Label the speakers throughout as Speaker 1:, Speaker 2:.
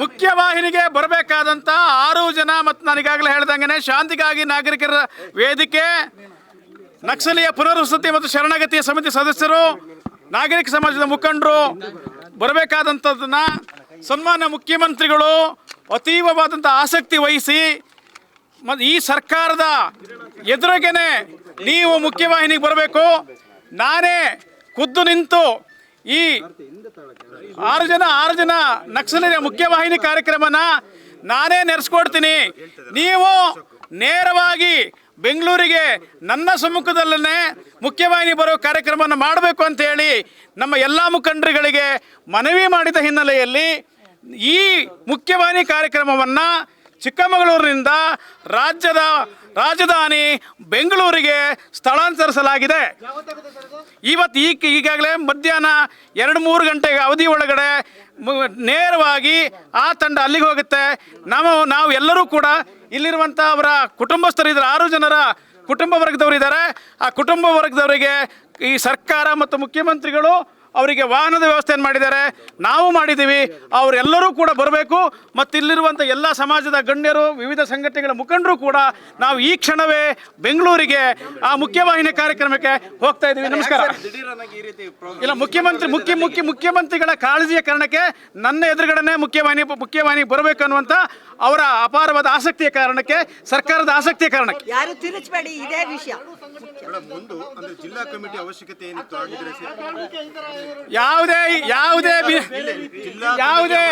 Speaker 1: ಮುಖ್ಯವಾಹಿನಿಗೆ ಬರಬೇಕಾದಂಥ ಆರು ಜನ ಮತ್ತು ನಾನೀಗಾಗಲೇ ಹೇಳ್ದಂಗೆ ಶಾಂತಿಗಾಗಿ ನಾಗರಿಕರ ವೇದಿಕೆ, ನಕ್ಸಲಿಯ ಪುನರ್ವಸತಿ ಮತ್ತು ಶರಣಾಗತಿಯ ಸಮಿತಿ ಸದಸ್ಯರು, ನಾಗರಿಕ ಸಮಾಜದ ಮುಖಂಡರು ಬರಬೇಕಾದಂಥದ್ದನ್ನ ಸನ್ಮಾನ್ಯ ಮುಖ್ಯಮಂತ್ರಿಗಳು ಅತೀವವಾದಂಥ ಆಸಕ್ತಿ ವಹಿಸಿ ಮತ್ತು ಈ ಸರ್ಕಾರದ ಎದುರಿಗೆನೆ ನೀವು ಮುಖ್ಯವಾಹಿನಿಗೆ ಬರಬೇಕು. ನಾನೇ ಖುದ್ದು ನಿಂತು ಈ ಆರು ಜನ ಆರು ಜನ ನಕ್ಸಲರ ಮುಖ್ಯವಾಹಿನಿ ಕಾರ್ಯಕ್ರಮನ ನಾನೇ ನೆರೆಸ್ಕೊಡ್ತೀನಿ. ನೀವು ನೇರವಾಗಿ ಬೆಂಗಳೂರಿಗೆ ನನ್ನ ಸಮ್ಮುಖದಲ್ಲೇ ಮುಖ್ಯವಾಹಿನಿ ಬರೋ ಕಾರ್ಯಕ್ರಮವನ್ನು ಮಾಡಬೇಕು ಅಂತೇಳಿ ನಮ್ಮ ಎಲ್ಲ ಮುಖಂಡರುಗಳಿಗೆ ಮನವಿ ಮಾಡಿದ ಹಿನ್ನೆಲೆಯಲ್ಲಿ ಈ ಮುಖ್ಯವಾಹಿನಿ ಕಾರ್ಯಕ್ರಮವನ್ನು ಚಿಕ್ಕಮಗಳೂರಿನಿಂದ ರಾಜ್ಯದ ರಾಜಧಾನಿ ಬೆಂಗಳೂರಿಗೆ ಸ್ಥಳಾಂತರಿಸಲಾಗಿದೆ. ಇವತ್ತು ಈ ಈಗಾಗಲೇ ಮಧ್ಯಾಹ್ನ ಎರಡು ಮೂರು ಗಂಟೆಗೆ ಅವಧಿ ಒಳಗಡೆ ನೇರವಾಗಿ ಆ ತಂಡ ಅಲ್ಲಿಗೆ ಹೋಗುತ್ತೆ. ನಾವು ನಾವು ಎಲ್ಲರೂ ಕೂಡ ಇಲ್ಲಿರುವಂಥ ಅವರ ಕುಟುಂಬಸ್ಥರಿದ್ದಾರೆ. ಆರು ಜನರ ಕುಟುಂಬ ವರ್ಗದವರು ಇದ್ದಾರೆ ಆ ಕುಟುಂಬ ವರ್ಗದವರಿಗೆ ಈ ಸರ್ಕಾರ ಮತ್ತು ಮುಖ್ಯಮಂತ್ರಿಗಳು ಅವರಿಗೆ ವಾಹನದ ವ್ಯವಸ್ಥೆಯನ್ನು ಮಾಡಿದ್ದಾರೆ. ನಾವು ಮಾಡಿದ್ದೀವಿ. ಅವರೆಲ್ಲರೂ ಕೂಡ ಬರಬೇಕು. ಮತ್ತು ಇಲ್ಲಿರುವಂಥ ಎಲ್ಲ ಸಮಾಜದ ಗಣ್ಯರು ವಿವಿಧ ಸಂಘಟನೆಗಳ ಮುಖಂಡರು ಕೂಡ ನಾವು ಈ ಕ್ಷಣವೇ ಬೆಂಗಳೂರಿಗೆ ಆ ಮುಖ್ಯವಾಹಿನಿ ಕಾರ್ಯಕ್ರಮಕ್ಕೆ ಹೋಗ್ತಾ ಇದ್ದೀವಿ. ನಮಸ್ಕಾರ. ಇಲ್ಲ ಮುಖ್ಯಮಂತ್ರಿ ಮುಖ್ಯ ಮುಖ್ಯ ಮುಖ್ಯಮಂತ್ರಿಗಳ ಕಾಳಜಿಯ ಕಾರಣಕ್ಕೆ ನನ್ನ ಎದುರುಗಡೆನೆ ಮುಖ್ಯವಾಹಿನಿ ಮುಖ್ಯವಾಹಿನಿಗೆ ಬರಬೇಕು ಅನ್ನುವಂಥ ಅವರ ಅಪಾರವಾದ ಆಸಕ್ತಿಯ ಕಾರಣಕ್ಕೆ ಸರ್ಕಾರದ ಆಸಕ್ತಿಯ ಕಾರಣಕ್ಕೆ.
Speaker 2: ಯಾರು ತಿರುಚಬೇಡಿ ಇದೇ ವಿಷಯ.
Speaker 3: ಮೇಡಮ್ ಒಂದು ಅಂದ್ರೆ ಜಿಲ್ಲಾ ಕಮಿಟಿ ಅವಶ್ಯಕತೆ ಏನಿತ್ತು ಆಗಿದ್ರೆ
Speaker 1: ಯಾವುದೇ ಯಾವುದೇ ಬಿ- ಯಾವುದೇ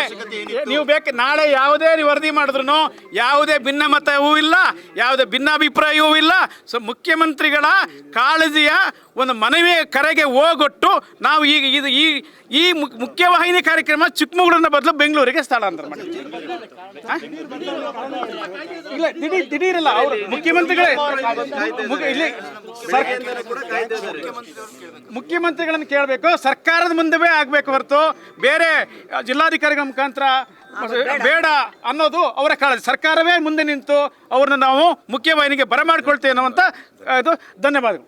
Speaker 1: ನೀವು ಬೇಕು ನಾಳೆ ಯಾವುದೇ ನೀವು ವರದಿ ಮಾಡಿದ್ರು ಯಾವುದೇ ಭಿನ್ನಮತವೂ ಇಲ್ಲ ಯಾವುದೇ ಭಿನ್ನಾಭಿಪ್ರಾಯವೂ ಇಲ್ಲ. ಸೊ ಮುಖ್ಯಮಂತ್ರಿಗಳ ಕಾಳಜಿಯ ಒಂದು ಮನವಿ ಕರೆಗೆ ಹೋಗೊಟ್ಟು ನಾವು ಈಗ ಇದು ಈ ಈ ಮುಖ್ಯವಾಹಿನಿ ಕಾರ್ಯಕ್ರಮ ಚಿಕ್ಕಮಗಳೂರಿನ ಬದಲು ಬೆಂಗಳೂರಿಗೆ ಸ್ಥಳಾಂತರ ಮಾಡಿ ಇಲ್ಲ, ದಿಢೀರ್, ದಿಢೀರಲ್ಲ, ಅವರು ಮುಖ್ಯಮಂತ್ರಿಗಳೇ. ಮುಖ್ಯ- ಇಲ್ಲಿ ಮುಖ್ಯಮಂತ್ರಿಗಳನ್ನು ಕೇಳಬೇಕು. ಸರ್ಕಾರದ ಮುಂದೆವೇ ಆಗ್ಬೇಕು ಹೊರತು ಬೇರೆ ಜಿಲ್ಲಾಧಿಕಾರಿಗಳ ಮುಖಾಂತರ ಬೇಡ ಅನ್ನೋದು ಅವರ ಕಾಳಜಿ. ಸರ್ಕಾರವೇ ಮುಂದೆ ನಿಂತು ಅವ್ರನ್ನ ನಾವು ಮುಖ್ಯವಾಹಿನಿಗೆ ಬರಮಾಡ್ಕೊಳ್ತೇವೆ ಅನ್ನುವಂಥ ಇದು ಧನ್ಯವಾದಗಳು.